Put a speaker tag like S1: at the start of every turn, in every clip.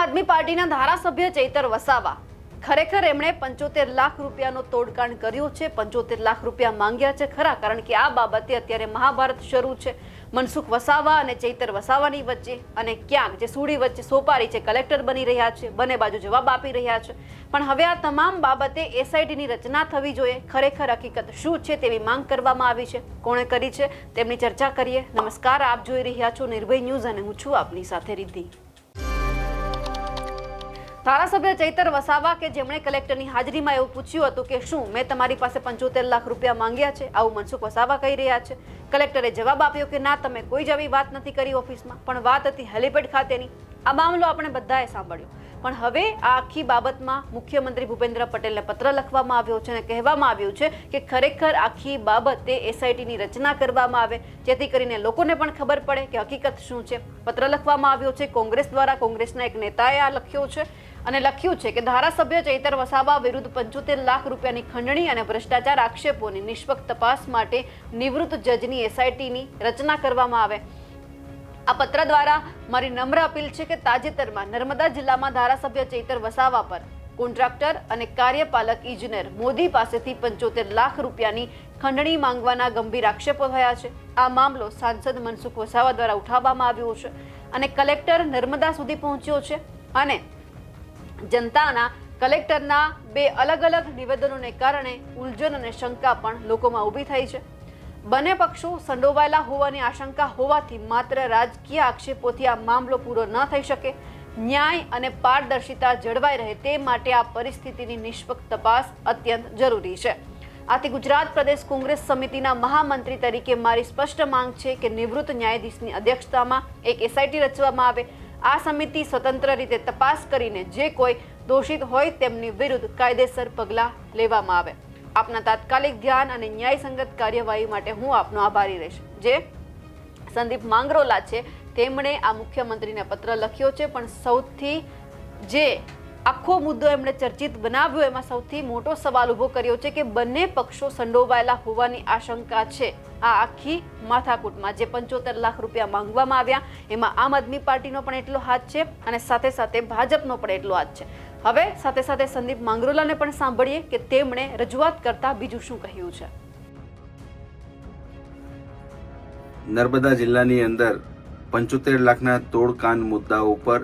S1: આદમી પાર્ટીના ધારાસભ્ય ચૈતર વસાવા. ખરેખર એમણે પંચોતેર લાખ રૂપિયાનો તોડકાંડ કર્યો છે, પંચોતેર લાખ રૂપિયા માંગ્યા છે ખરા, કારણ કે આ બાબતે અત્યારે મહાભારત શરૂ છે. મનસુખ વસાવા અને ચૈતર વસાવાની વચ્ચે અને ક્યાંક જે સુડી વચ્ચે સોપારી છે, કલેક્ટર બની રહ્યા છે, બંને બાજુ જવાબ આપી રહ્યા છે. પણ હવે આ તમામ બાબતે એસઆઈટીની રચના થવી જોઈએ. ખરેખર હકીકત શું છે તેવી માંગ કરવામાં આવી છે. કોણે કરી છે તેમની ચર્ચા કરીએ. નમસ્કાર, આપ જોઈ રહ્યા છો નિર્ભય ન્યૂઝ અને હું છું આપની સાથે રિદ્ધિ. ધારાસભ્ય ચૈતર વસાવા કે જેમણે કલેક્ટરની હાજરીમાં એવું પૂછ્યું હતું કે શું, મેં તમારી પાસે પંચોતેર લાખ રૂપિયા માંગ્યા છે? આવું મનસુખ વસાવા કહી રહ્યા છે. કલેક્ટરે જવાબ આપ્યો કે, ના, તમે કોઈ જ આવી વાત નથી કરી ઓફિસમાં. પણ વાત હતી હેલિપેડ ખાતેની. આ મામલો આપણે બધાએ સાંભળ્યો. પણ હવે આ આખી બાબતમાં મુખ્યમંત્રી ભૂપેન્દ્ર પટેલને પત્ર લખવામાં આવ્યો છે અને કહેવામાં આવ્યું છે કે, ખરેખર આખી બાબતે એસઆઈટીની રચના કરવામાં આવે, જેથી કરીને લોકોને પણ ખબર પડે કે હકીકત શું છે. પત્ર લખવામાં આવ્યો છે, કોંગ્રેસ દ્વારા કોંગ્રેસના એક નેતાએ આ લખ્યો છે. અને લખ્યું છે કે ધારાસભ્ય ચૈતર વસાવા વિરુદ્ધ પંચોતેર લાખ રૂપિયાની ખંડણી અને ભ્રષ્ટાચાર આક્ષેપોની નિષ્પક્ષ તપાસ માટે નિવૃત્ત જજની એસઆઈટીની રચના કરવામાં આવે. આ પત્ર દ્વારા મારી નમ્ર અપીલ છે કે તાજેતરમાં નર્મદા જિલ્લામાં ધારાસભ્ય ચૈતર વસાવા પર કોન્ટ્રાક્ટર અને કાર્યપાલક ઇજનેર મોદી પાસેથી પંચોતેર લાખ રૂપિયાની ખંડણી માંગવાના ગંભીર આક્ષેપો થયા છે. આ મામલો સાંસદ મનસુખ વસાવા દ્વારા ઉઠાવવામાં આવ્યો છે અને કલેક્ટર નર્મદા સુધી પહોંચ્યો છે અને જનતાના કલેક્ટરના બે અલગ અલગ નિવેદનોને કારણે ઉલઝન અને શંકા પણ લોકોમાં ઊભી થઈ છે. બંને પક્ષો સંડોવાયેલા હોવાની આશંકા હોવાથી માત્ર રાજકીય આક્ષેપોથી આ મામલો પૂરો ન થઈ શકે. ન્યાય અને પારદર્શિતા જળવાઈ રહે તે માટે આ પરિસ્થિતિની નિષ્પક્ષ તપાસ અત્યંત જરૂરી છે. આથી ગુજરાત પ્રદેશ કોંગ્રેસ સમિતિના મહામંત્રી તરીકે મારી સ્પષ્ટ માંગ છે કે નિવૃત્ત ન્યાયાધીશની અધ્યક્ષતામાં એક એસઆઈટી રચવામાં આવે. આ સમિતિ સ્વતંત્ર રીતે તપાસ કરીને જે કોઈ દોષિત હોય તેમની વિરુદ્ધ કાયદેસર પગલાં લેવામાં આવે. આપના તાત્કાલિક ધ્યાન અને ન્યાયસંગત કાર્યવાહી માટે હું આપનો આભારી રહીશ. જે સંદીપ માંગરોલા છે, તેમણે આ મુખ્યમંત્રીને પત્ર લખ્યો છે, પણ સૌથી જે આખો મુદ્દો એમણે ચર્ચિત બનાવ્યો. એમાં સૌથી મોટો સવાલ ઊભો કર્યો છે કે બંને પક્ષો સંડોવાયેલા હોવાની આશંકા છે. આ આખી માથાકૂટમાં જે પંચોતેર લાખ રૂપિયા માંગવામાં આવ્યા, એમાં આમ આદમી પાર્ટીનો પણ એટલો હાથ છે અને સાથે સાથે ભાજપનો પણ એટલો હાથ છે. હવે સાથે સાથે સંદીપ માંગરોલાને પણ સાંભળીએ કે તેમણે રજૂઆત કરતા બીજું શું કહ્યું છે.
S2: નર્મદા જિલ્લાની અંદર પંચોતેર લાખના તોડકાન મુદ્દા ઉપર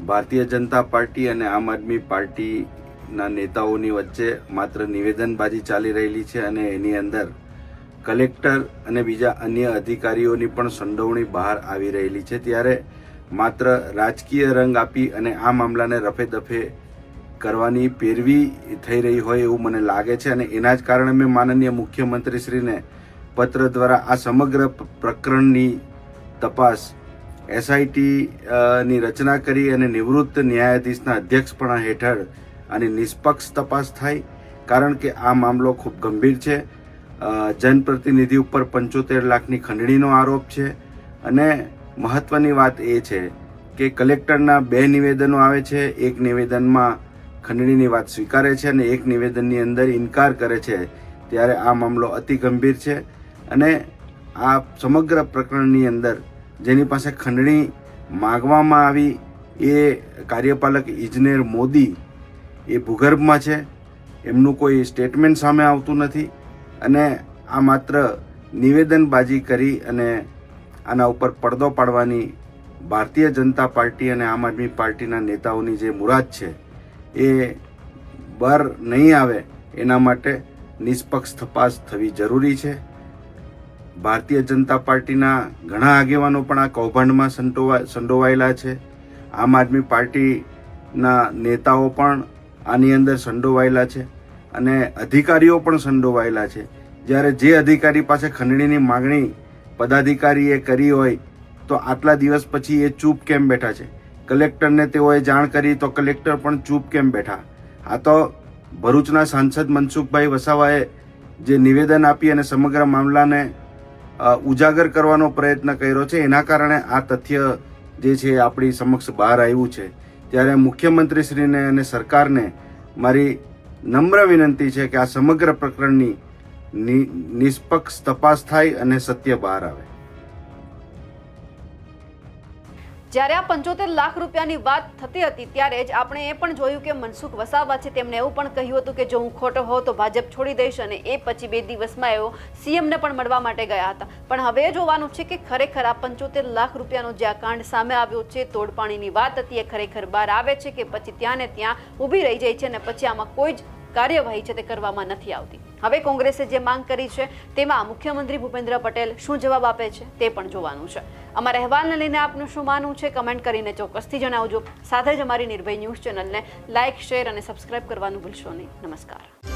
S2: ભારતીય જનતા પાર્ટી અને આમ આદમી પાર્ટીના નેતાઓની વચ્ચે માત્ર નિવેદનબાજી ચાલી રહેલી છે અને એની અંદર કલેક્ટર અને બીજા અન્ય અધિકારીઓની પણ સંડોવણી બહાર આવી રહેલી છે. ત્યારે માત્ર રાજકીય રંગ આપી અને આ મામલાને રફે દફે કરવાની પેરવી થઈ રહી હોય એવું મને લાગે છે અને એના જ કારણે મેં માનનીય મુખ્યમંત્રીશ્રીને પત્ર દ્વારા આ સમગ્ર પ્રકરણની તપાસ એસઆઈટી ની રચના કરી અને નિવૃત્ત ન્યાયાધીશના અધ્યક્ષપણા હેઠળ આની નિષ્પક્ષ તપાસ થાય, કારણ કે આ મામલો ખૂબ ગંભીર છે. જનપ્રતિનિધિ ઉપર પંચોતેર લાખની ખંડણીનો આરોપ છે. અને મહત્વની વાત એ છે કે કલેક્ટરના બે નિવેદનો આવે છે. એક નિવેદનમાં ખંડણીની વાત સ્વીકારે છે અને એક નિવેદનની અંદર ઇનકાર કરે છે, ત્યારે આ મામલો અતિ ગંભીર છે. અને આ સમગ્ર પ્રકરણની અંદર જેની પાસે ખંડણી માગવામાં આવી, એ કાર્યપાલક ઇજનેર મોદી એ ભૂગર્ભમાં છે. એમનું કોઈ સ્ટેટમેન્ટ સામે આવતું નથી અને આ માત્ર નિવેદનબાજી કરી અને આના ઉપર પડદો પાડવાની ભારતીય જનતા પાર્ટી અને આમ આદમી પાર્ટીના નેતાઓની જે મુરાદ છે, એ બહાર નહીં આવે. એના માટે નિષ્પક્ષ તપાસ થવી જરૂરી છે. ભારતીય જનતા પાર્ટીના ઘણા આગેવાનો પણ આ કૌભાંડમાં સંડોવા સંડોવાયેલા છે. આમ આદમી પાર્ટીના નેતાઓ પણ આની અંદર સંડોવાયેલા છે અને અધિકારીઓ પણ સંડોવાયેલા છે. જ્યારે જે અધિકારી પાસે ખંડણીની માગણી પદાધિકારીએ કરી હોય, તો આટલા દિવસ પછી એ ચૂપ કેમ બેઠા છે? કલેક્ટરને તેઓએ જાણ કરી તો કલેક્ટર પણ ચૂપ કેમ બેઠા? આ તો ભરૂચના સાંસદ મનસુખભાઈ વસાવાએ જે નિવેદન આપી અને સમગ્ર મામલાને ઉજાગર કરવાનો પ્રયત્ન કર્યો છે. એના કારણે આ તથ્ય જે છે આપણી સમક્ષ બહાર આવ્યું છે. ત્યારે મુખ્યમંત્રીશ્રીને અને સરકારને મારી નમ્ર વિનંતી છે કે આ સમગ્ર પ્રકરણની નિષ્પક્ષ તપાસ થાય અને સત્ય બહાર આવે.
S1: જ્યારે આ પંચોતેર લાખ રૂપિયાની વાત થતી હતી, ત્યારે જ આપણે એ પણ જોયું કે મનસુખ વસાવા છે. તેમણે એવું પણ કહ્યું હતું કે જો હું ખોટો હોઉં તો ભાજપ છોડી દઈશ અને એ પછી બે દિવસમાં એઓ સીએમને પણ મળવા માટે ગયા હતા. પણ હવે જોવાનું છે કે ખરેખર આ પંચોતેર લાખ રૂપિયાનો જે કાંડ સામે આવ્યો છે, તોડપાણીની વાત હતી, એ ખરેખર બહાર આવે છે કે પછી ત્યાં ને ત્યાં ઊભી રહી જાય છે અને પછી આમાં કોઈ જ કાર્યવાહી છે તે કરવામાં નથી આવતી. હવે કોંગ્રેસે જે માંગ કરી છે, તેમાં મુખ્યમંત્રી ભૂપેન્દ્ર પટેલ શું જવાબ આપે છે, તે પણ જોવાનું છે. અમારા અહેવાલને લઈને આપનું શું માનવું છે, કમેન્ટ કરીને ચોક્કસથી જણાવજો. સાથે જ અમારી નિર્ભય ન્યૂઝ ચેનલને લાઇક, શેર અને સબસ્ક્રાઇબ કરવાનું ભૂલશો નહીં. નમસ્કાર.